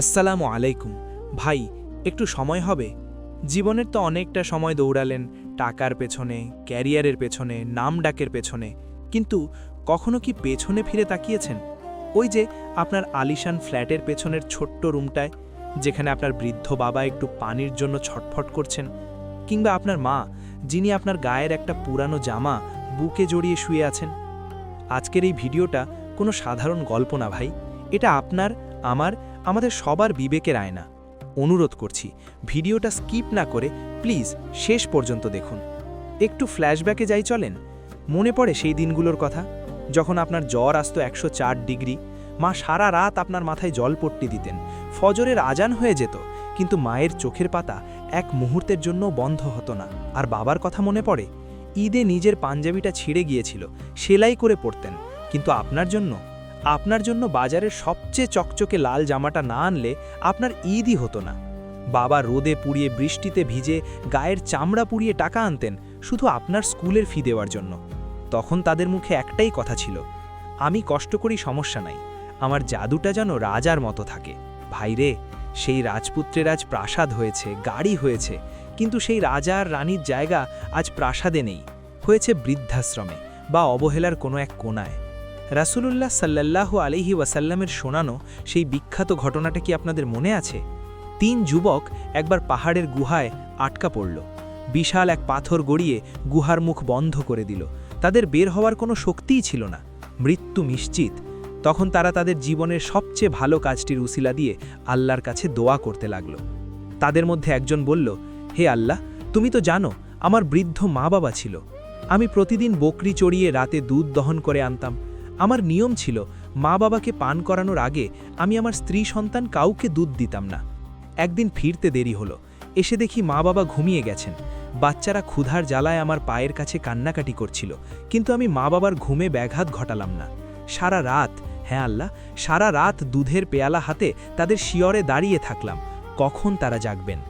আসসালামু আলাইকুম। ভাই, একটু সময় হবে? জীবনের তো অনেকটা সময় দৌড়ালেন টাকার পেছনে, ক্যারিয়ারের পেছনে নাম ডাকের পেছনে। কিন্তু কখনো কি পেছনে ফিরে তাকিয়েছেন? ওই যে আপনার আলিশান ফ্ল্যাটের পেছনের ছোট্ট রুমটায়, যেখানে আপনার বৃদ্ধ বাবা একটু পানির জন্য ছটফট করছেন, কিংবা আপনার মা, যিনি আপনার গায়ের একটা পুরানো জামা বুকে জড়িয়ে শুয়ে আছেন। আজকের এই ভিডিওটা কোনো সাধারণ গল্প না ভাই। এটা আপনার আমার, আমাদের সবার বিবেকের আয়না। অনুরোধ করছি, ভিডিওটা স্কিপ না করে প্লিজ শেষ পর্যন্ত দেখুন। একটু ফ্ল্যাশব্যাকে যাই চলেন। মনে পড়ে সেই দিনগুলোর কথা? যখন আপনার জ্বর আসতো একশো চার ডিগ্রি, মা সারা রাত আপনার মাথায় জলপট্টি দিতেন। ফজরের আজান হয়ে যেত, কিন্তু মায়ের চোখের পাতা এক মুহূর্তের জন্য বন্ধ হতো না। আর বাবার কথা মনে পড়ে? ঈদে নিজের পাঞ্জাবিটা ছিঁড়ে গিয়েছিল, সেলাই করে পড়তেন। কিন্তু আপনার জন্য আপনার জন্য বাজারের সবচেয়ে চকচকে লাল জামাটা না আনলে আপনার ঈদই হতো না। বাবা রোদে পুড়িয়ে বৃষ্টিতে ভিজে গায়ের চামড়া পুড়িয়ে টাকা আনতেন, শুধু আপনার স্কুলের ফি দেওয়ার জন্য। তখন তাদের মুখে একটাই কথা ছিল, আমি কষ্ট করি, সমস্যা নাই। আমার জাদুটা যেন রাজার মতো থাকে। ভাইরে সেই রাজপুত্রের আজ প্রাসাদ হয়েছে, গাড়ি হয়েছে, কিন্তু সেই রাজা আর রানীর জায়গা আজ প্রাসাদে নেই। হয়েছে বৃদ্ধাশ্রমে বা অবহেলার কোনো এক কোনায় রাসূলুল্লাহ সাল্লাল্লাহু আলহি ওয়াসাল্লামের শোনানো সেই বিখ্যাত ঘটনাটা কি আপনাদের মনে আছে? তিন যুবক একবার পাহাড়ের গুহায় আটকা পড়ল। বিশাল এক পাথর গড়িয়ে গুহার মুখ বন্ধ করে দিল। তাদের বের হওয়ার কোনো শক্তিই ছিল না। মৃত্যু নিশ্চিত। তখন তারা তাদের জীবনের সবচেয়ে ভালো কাজটির উসিলা দিয়ে আল্লাহর কাছে দোয়া করতে লাগল। তাদের মধ্যে একজন বলল, হে আল্লাহ, তুমি তো জানো, আমার বৃদ্ধ মা বাবা ছিল। আমি প্রতিদিন বকরি চড়িয়ে রাতে দুধ দহন করে আনতাম। আমার নিয়ম ছিল, মা বাবাকে পান করানোর আগে আমি আমার স্ত্রী সন্তান কাউকে দুধ দিতাম না। একদিন ফিরতে দেরি হলো, এসে দেখি মা বাবা ঘুমিয়ে গেছেন। বাচ্চারা ক্ষুধার জ্বালায় আমার পায়ের কাছে কান্নাকাটি করছিল, কিন্তু আমি মা বাবার ঘুমে ব্যাঘাত ঘটালাম না। সারা রাত হ্যাঁ আল্লাহ, সারা রাত দুধের পেয়ালা হাতে তাদের শিয়রে দাঁড়িয়ে থাকলাম, কখন তারা জাগবেন?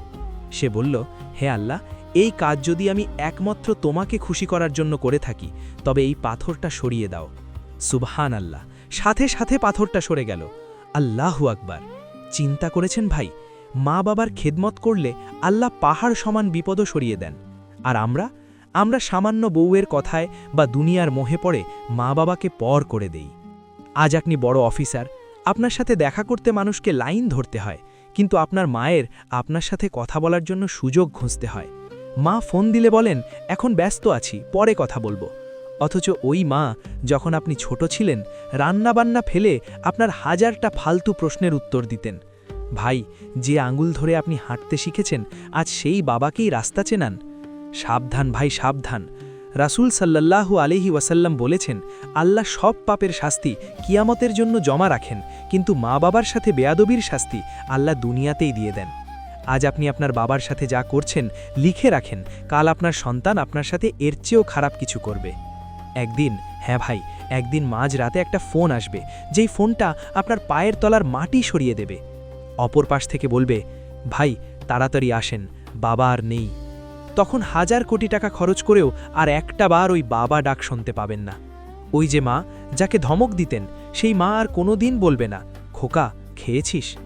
সে বলল, হে আল্লাহ, এই কাজ যদি আমি একমাত্র তোমাকে খুশি করার জন্য করে থাকি, তবে এই পাথরটা সরিয়ে দাও। সুবহান আল্লাহ সাথে সাথে পাথরটা সরে গেল। আল্লাহ আকবার। চিন্তা করেছেন ভাই, মা বাবার খেদমত করলে আল্লাহ পাহাড় সমান বিপদও সরিয়ে দেন। আর আমরা? আমরা সামান্য বউয়ের কথায় বা দুনিয়ার মোহে পড়ে মা বাবাকে পর করে দেই। আজ আপনি বড় অফিসার, আপনার সাথে দেখা করতে মানুষকে লাইন ধরতে হয়, কিন্তু আপনার মায়ের আপনার সাথে কথা বলার জন্য সুযোগ খুঁজতে হয়। মা ফোন দিলে বলেন, এখন ব্যস্ত আছি, পরে কথা বলব। অথচ ওই মা, যখন আপনি ছোট ছিলেন, রান্নাবান্না ফেলে আপনার হাজারটা ফালতু প্রশ্নের উত্তর দিতেন। ভাই, যে আঙুল ধরে আপনি হাঁটতে শিখেছেন, আজ সেই বাবাকেই রাস্তা চেনান। সাবধান ভাই, সাবধান। রাসূল সাল্লাল্লাহু আলহি ওয়াসাল্লাম বলেছেন, আল্লাহ সব পাপের শাস্তি কিয়ামতের জন্য জমা রাখেন, কিন্তু মা বাবার সাথে বেয়াদবির শাস্তি আল্লাহ দুনিয়াতেই দিয়ে দেন। আজ আপনি আপনার বাবার সাথে যা করছেন, লিখে রাখেন, কাল আপনার সন্তান আপনার সাথে এর চেয়েও খারাপ কিছু করবে। একদিন হ্যাঁ ভাই, একদিন মাঝ রাতে একটা ফোন আসবে, যেই ফোনটা আপনার পায়ের তলার মাটি সরিয়ে দেবে। অপর পাশ থেকে বলবে, ভাই, তাড়াতাড়ি আসেন, বাবা আর নেই। তখন হাজার কোটি টাকা খরচ করেও আর একটা বার ওই বাবা ডাক শুনতে পাবেন না। ওই যে মা, যাকে ধমক দিতেন, সেই মা আর কোনো দিন বলবে না, খোকা, খেয়েছিস?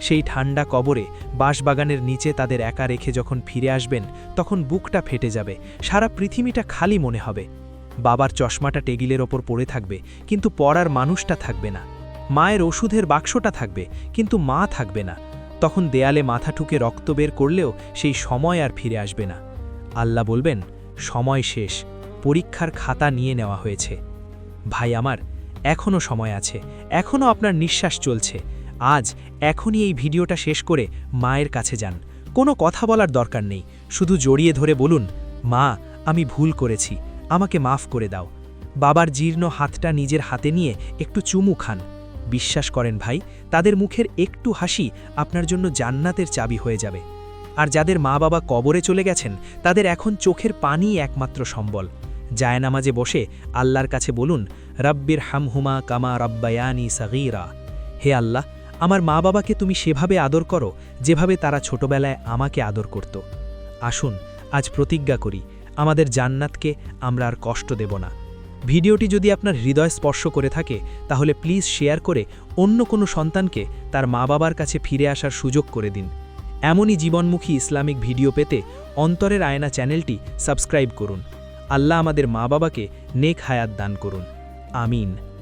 সেই ঠান্ডা কবরে, বাঁশবাগানের নিচে তাদের একা রেখে যখন ফিরে আসবেন, তখন বুকটা ফেটে যাবে, সারা পৃথিবীটা খালি মনে হবে। বাবার চশমাটা টেবিলের ওপর পড়ে থাকবে, কিন্তু পড়ার মানুষটা থাকবে না। মায়ের ওষুধের বাক্সটা থাকবে, কিন্তু মা থাকবে না। তখন দেয়ালে মাথা ঠুকে রক্ত বের করলেও সেই সময় আর ফিরে আসবে না। আল্লাহ বলবেন, সময় শেষ, পরীক্ষার খাতা নিয়ে নেওয়া হয়েছে। ভাই আমার এখনও সময় আছে এখনও আপনার নিঃশ্বাস চলছে। আজ এখনই এই ভিডিওটা শেষ করে মায়ের কাছে যান। কোনো কথা বলার দরকার নেই, শুধু জড়িয়ে ধরে বলুন, মা, আমি ভুল করেছি আমাকে মাফ করে দাও। বাবার জীর্ণ হাতটা নিজের হাতে নিয়ে একটু চুমু খান। বিশ্বাস করেন ভাই, তাদের মুখের একটু হাসি আপনার জন্য জান্নাতের চাবি হয়ে যাবে। আর যাদের মা বাবা কবরে চলে গেছেন, তাদের এখন চোখের পানি একমাত্র সম্বল। জায়নামাজে বসে আল্লাহর কাছে বলুন, রব্বির হামহুমা কামা রব্বায়ানি সাগিরা। হে আল্লাহ, আমার মা বাবাকে তুমি সেভাবে আদর করো, যেভাবে তারা ছোটবেলায় আমাকে আদর করত। আসুন, আজ প্রতিজ্ঞা করি আমাদের জান্নাতকে আমরা আর কষ্ট দেব না। ভিডিওটি যদি আপনার হৃদয় স্পর্শ করে থাকে, তাহলে প্লিজ শেয়ার করে অন্য কোনো সন্তানকে তার মা বাবার কাছে ফিরে আসার সুযোগ করে দিন। এমনই জীবনমুখী ইসলামিক ভিডিও পেতে অন্তরের আয়না চ্যানেলটি সাবস্ক্রাইব করুন। আল্লাহ আমাদের মা বাবাকে নেক হায়াত দান করুন। আমিন।